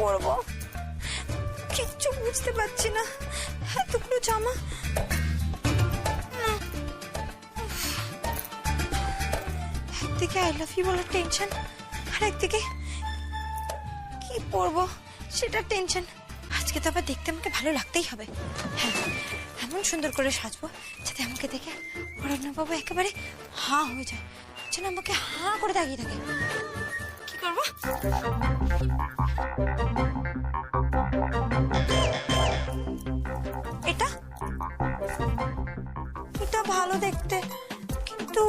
পরবো। কিচ্ছু বুঝতে পারছি না। এতগুলো জামা। একদিকে আই লাভ ইউ বলার টেনশন আর একদিকে কি পরবো সেটার টেনশন আজকে তো আবার দেখতে আমাকে ভালো লাগতেই হবে। হ্যাঁ এমন সুন্দর করে সাজবো যাতে আমাকে দেখে বাবু একেবারে হা হয়ে যায়, যেন আমাকে হাঁ করে দাঁড়িয়ে থাকে। করব? এটা? এটা ভালো দেখতে, কিন্তু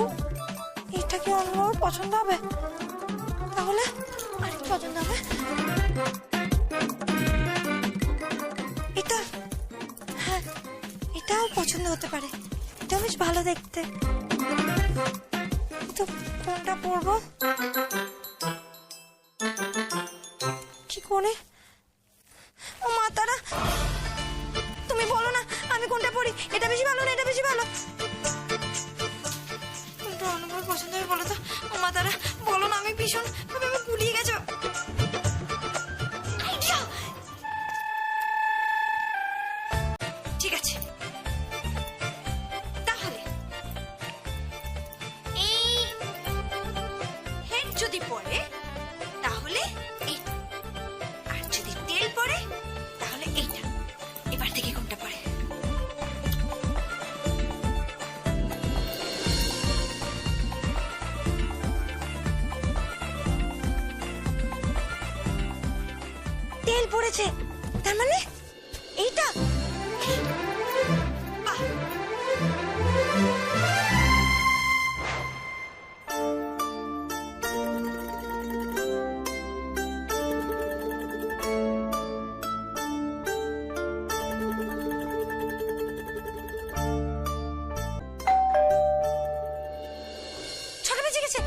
এটা কি অন্য পছন্দ হবে? তাহলে আরেকটু পছন্দ হবে। এটা হ্যাঁ এটাও পছন্দ হতে পারে। এটাও বেশ ভালো দেখতে। তো কোনটা পরবো? কি করে? ও মা, তারা তুমি বলো না, আমি কোনটা পরি এটা বেশি ভালো না, এটা বেশি ভালো? পছন্দ হবে বলো তো। ও মা, তারা বলো না, আমি ভীষণ ভাবে আমি গুলিয়ে গেছো। ঠিক আছে। তাহলে এই যদি পড়ে তেল পড়েছে। তার মানে এইটা? ছটা বেজে গেছে।